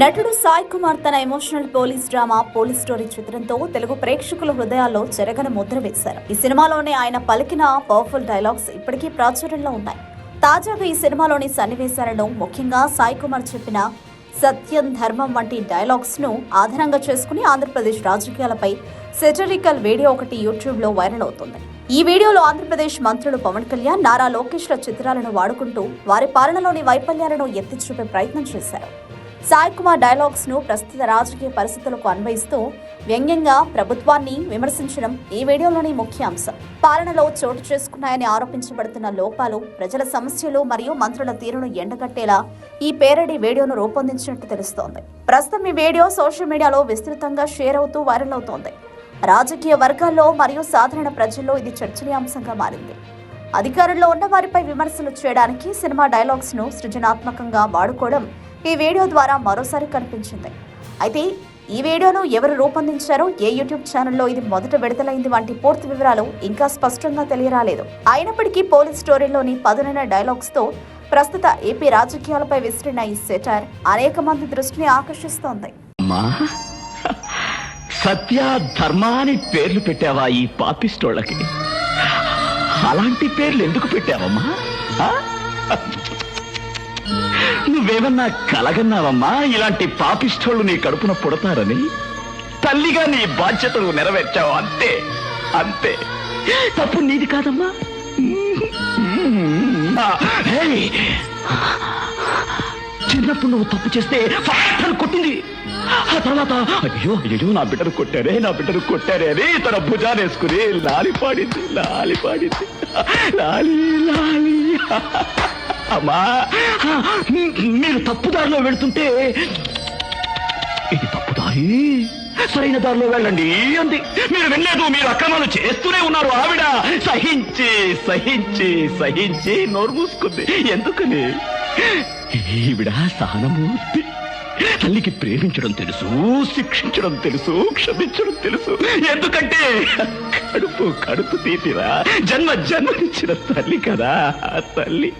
నటుడు సాయి కుమార్ తన emotional police drama police story చిత్రంతో తెలుగు ప్రేక్షకుల హృదయాల్లో చెరగని ముద్ర వేశారు. ఈ సినిమాలోనే ఆయన పలికిన పవర్ఫుల్ డైలాగ్స్ ఇప్పటికీ ప్రాచుర్యంలో ఉన్నాయి. తాజాగా ఈ సినిమాలోని సన్నివేశాలను ముఖ్యంగా సాయి కుమార్ చెప్పిన సత్యం ధర్మం వంటి డైలాగ్స్ను ఆధారంగా చేసుకుని ఆంధ్రప్రదేశ్ రాజకీయాలపై సెటరికల్ వీడియో ఒకటి యూట్యూబ్లో వైరల్ అవుతుంది. ఈ వీడియోలో ఆంధ్రప్రదేశ్ మంత్రులు పవన్ కళ్యాణ్ నారా లోకేష్ల చిత్రాలను వాడుకుంటూ వారి పాలనలోని వైఫల్యాలను ఎత్తి చూపే ప్రయత్నం చేశారు. సాయి కుమార్ డైలాగ్స్ను ప్రస్తుత రాజకీయ పరిస్థితులకు అన్వయిస్తూ వ్యంగ్యంగా ప్రభుత్వాన్ని విమర్శించడం ఈ వీడియోలోని ముఖ్య అంశం. పాలనలో చోటు చేసుకున్నాయని ఆరోపించబడుతున్న లోపాలు ప్రజల సమస్యలు మరియు మంత్రుల తీరును ఎండగట్టేలా ఈ పేరడి వీడియోను రూపొందించినట్టు తెలుస్తోంది. ప్రస్తుతం ఈ వీడియో సోషల్ మీడియాలో విస్తృతంగా షేర్ అవుతూ వైరల్ అవుతోంది. రాజకీయ వర్గాల్లో మరియు సాధారణ ప్రజల్లో ఇది చర్చనీయాంశంగా మారింది. అధికారంలో ఉన్న వారిపై విమర్శలు చేయడానికి సినిమా డైలాగ్స్ను సృజనాత్మకంగా వాడుకోవడం ఈ వీడియో ద్వారా మరోసారి కనిపించింది. అయితే ఈ వీడియోను ఎవరు రూపొందించారో ఏ యూట్యూబ్ ఛానల్లో ఇది మొదట విడుదలైంది వంటి పూర్తి వివరాలు ఇంకా స్పష్టంగా తెలియరాలేదు. అయినప్పటికీ పోలీస్ స్టోరీలోని పదునైన డైలాగ్స్తో ప్రస్తుత ఏపీ రాజకీయాలపై విసిరిన ఈ సెటర్ అనేక మంది దృష్టిని ఆకర్షిస్తోంది. అమ్మా! సత్య ధర్మాని పేర్లు పెట్టావా ఈ పాపిస్టోళ్ళకి? అలాంటి పేర్లు ఎందుకు పెట్టావమ్మా? నువ్వేమన్నా కలగన్నావమ్మా? ఇలాంటి పాపిష్టోళ్ళు నీ కడుపున పుడతారని? తల్లిగా నీ బాధ్యతలు నెరవేర్చావు అంతే అంతే. తప్పు నీది కాదమ్మా. చిన్నప్పుడు నువ్వు తప్పు చేస్తే ఫాటలు కొట్టింది. ఆ తర్వాత అయ్యో అయ్యో నా బిడ్డను కొట్టారే నా బిడ్డను కొట్టారే అని తన భుజానేసుకుని లాలిపాడింది లాలిపాడింది. లాలి లాలి లాలి. అమ్మా మీరు తప్పుదారిలో వెళ్తుంటే ఇది తప్పుదారి సరైన దారిలో వెళ్ళండి అంది. మీరు వెళ్ళలేదు మీరు అక్రమాలు చేస్తూనే ఉన్నారు ఆవిడ. సహించి సహించి సహించి నోరు మూసుకుంది. ఎందుకని? ఈవిడ సహనమూర్తి. తల్లికి ప్రేమించడం తెలుసు శిక్షించడం తెలుసు క్షమించడం తెలుసు. ఎందుకంటే కడుపు కడుపు తీపిరా. జన్మ జన్మనిచ్చిన తల్లి కదా తల్లి.